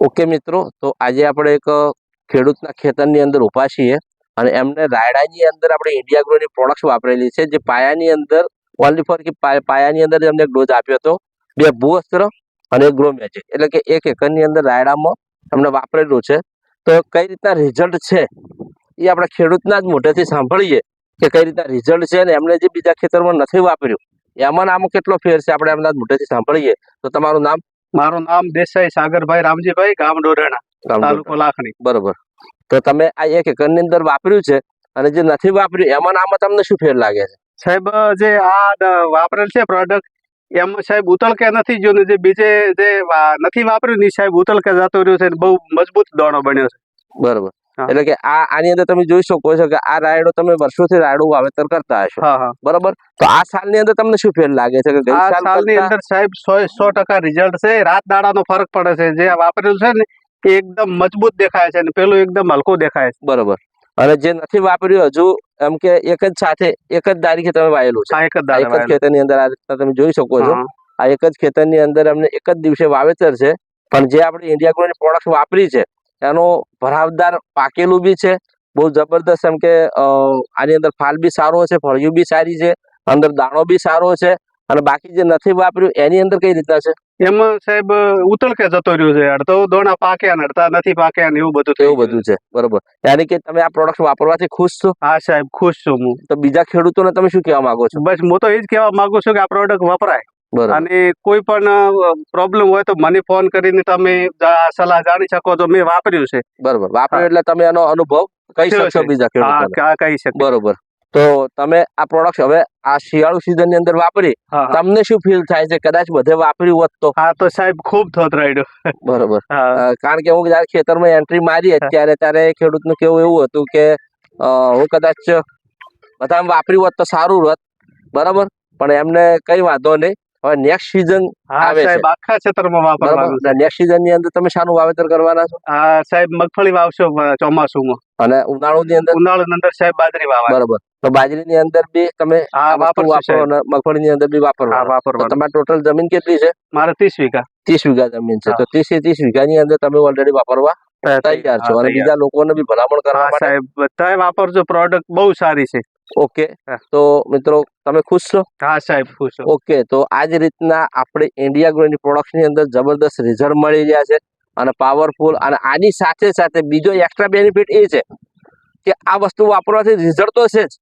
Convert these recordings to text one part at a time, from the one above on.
Okay મિત્રો, તો આજે આપણે એક ખેડૂતના ખેતરની અંદર ઊભા છીએ અને એમને રાયડાની અંદર આપણે ઇન્ડિયા ગ્રોની પ્રોડક્ટ્સ વાપરેલી છે, જે પાયાની અંદર ઓનલી ફોર કે પાય- પાયાની અંદર એમને ડોઝ આપ્યો હતો. બે ભૂઅસ્ત્ર અને ગ્રો મેજિક એટલે કે એક એકરની અંદર રાયડામાં એમને વાપરેલું છે. તો કઈ રીતના રિઝલ્ટ છે? એ આપણે ખેડૂતના જ મોઢેથી સાંભળીએ કે કઈ રીતના રિઝલ્ટ છે અને એમને જે બીજા ખેતરમાં નથી વાપર્યું. એમાં ને આમાં કેટલો ફેર છે, આપણે એમના જ મોઢેથી સાંભળીએ. તો તમારું નામ? મારું નામ દેસાઈ સાગરભાઈ રામજીભાઈ ગામ ડોરેણા તાલુકો લાખણી. બરોબર. તો તમે આ એક એકરની અંદર વાપર્યું છે અને જે નથી વાપર્યું એમાં આમાં તમને શું ફેર લાગે છે? સાહેબ જે આ વાપરેલ છે પ્રોડક્ટ એમાં સાહેબ ઉતળકે નથી જોયું ને જે બીજે જે નથી વાપર્યું ને સાહેબ ઉતળ કે જતો રહ્યો છે બહુ મજબૂત દોણો બન્યો છે. બરોબર. એટલે કે આ આની અંદર તમે જોઈ શકો છો કે આ રાયડો તમે વર્ષોથી રાયડું વાવેતર કરતા હશો. બરોબર? તો આ સાલની અંદર તમને શું ફેર લાગે છે કે ગઈ સાલની અંદર સાહેબ સો સો ટકા રિઝલ્ટ છે. રાત દાડાનો ફરક પડે છે. જે વાપરેલું છે ને એ એકદમ મજબૂત દેખાય છે અને પેલું એકદમ હલકું દેખાય છે. બરોબર. અને જે નથી વાપર્યું હજુ એમ કે એક જ સાથે એક જ તારીખે તમે વાયેલું છે. એક જ એક જ ખેતરની અંદર આ રીતના તમે જોઈ શકો છો. આ એક જ ખેતરની અંદર અમને એક જ દિવસે વાવેતર છે. પણ જે આપણે ઇન્ડિયા ગ્રોની પ્રોડક્ટ વાપરી છે એનો ભરાવદાર પાકેલું બી છે. બહુ જબરદસ્ત એમ કે આની અંદર ફાલ બી સારો છે ફળિયું બી સારી છે અંદર દાણો બી સારો છે અને બાકી જે નથી વાપર્યું એની અંદર કઈ રીતના છે? એમાં સાહેબ ઉતળકે જતો રહ્યો છે અડધો દોણા પાક્યા ને અડધા નથી પાક્યા ને એવું બધું એવું બધું છે. બરોબર. યાની કે તમે આ પ્રોડક્ટ વાપરવાથી ખુશ છો? હા સાહેબ ખુશ છું હું. તો બીજા ખેડૂતોને તમે શું કહેવા માંગો છો? બસ હું તો એ જ કહેવા માંગુ છું કે આ પ્રોડક્ટ વપરાય. અને કોઈ પણ પ્રોબ્લેમ હોય તો મને ફોન કરીને તમે સલાહ જાણી શકો તો મેં વાપર્યું છે. બરોબર. વાપર્યું એટલે તમે એનો અનુભવ કહી શકશો બીજા કહી શકો બરોબર. તો તમે આ પ્રોડક્ટ હવે આ શિયાળુ સિઝનની અંદર વાપરી. તમને શું ફીલ થાય છે? કદાચ બધે વાપર્યું હોત તો. હા તો સાહેબ ખૂબ થોતરાયડો બરોબર. કારણ કે હું જયારે ખેતરમાં એન્ટ્રી મારી ત્યારે ત્યારે ખેડૂતનું કેવું એવું હતું કે હું કદાચ બધા વાપર્યું હોત તો સારું હોત. બરાબર? પણ એમને કઈ વાંધો નહીં. હવે નેક્સ્ટ સીઝન આવે. સાહેબ આખા ક્ષેત્રમાં વાપરવાનું નેક્સ્ટ સીઝનની અંદર તમે શાનું વાવેતર કરવાના છો? હા સાહેબ મગફળી વાવશો ચોમાસુમાં. અને ઉનાળુની અંદર? ઉનાળાની અંદર સાહેબ બાજરી વાવા બરોબર. તો બાજરીની અંદર બી તમે આ વાપર વાપરો અને અને મગફળીની અંદર બી વાપરો વાપરવાનું. તમારી ટોટલ જમીન કેટલી છે? મારે ત્રીસ વીઘા. ત્રીસ વીઘા જમીન છે. તો ત્રીસ ત્રીસ વીઘાની અંદર તમે ઓલરેડી વાપરવા તૈયાર છો અને બીજા લોકોને બી ભલામણ કરવા સાહેબ બધાય વાપરજો. પ્રોડક્ટ બહુ સારી છે. ઓકે. તો મિત્રો તમે ખુશ છો? હા સાહેબ ખુશ છો. ઓકે તો આ જ રીતના આપણે ઇન્ડિયા ગ્રોની પ્રોડક્ટની અંદર જબરદસ્ત રિઝલ્ટ મળી રહ્યા છે અને પાવરફુલ અને આની સાથે સાથે બીજો એક્સ્ટ્રા બેનિફિટ એ છે કે આ વસ્તુ વાપરવાથી રિઝલ્ટ તો છે જ.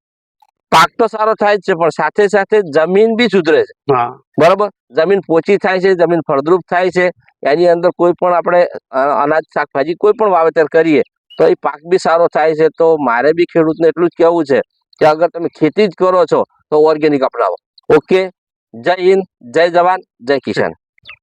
પાક તો સારો થાય છે પણ સાથે સાથે જમીન બી સુધરે છે. બરોબર બરાબર? જમીન પોચી થાય છે જમીન ફળદ્રુપ થાય છે. એની અંદર કોઈ પણ આપણે અનાજ શાકભાજી કોઈ પણ વાવેતર કરીએ તો એ પાક બી સારો થાય છે. તો મારે બી ખેડૂતને એટલું જ કહેવું છે કે અગર તમે ખેતી જ કરો છો તો ઓર્ગેનિક અપનાવો. ઓકે જય હિન્દ, જય જવાન, જય કિસાન.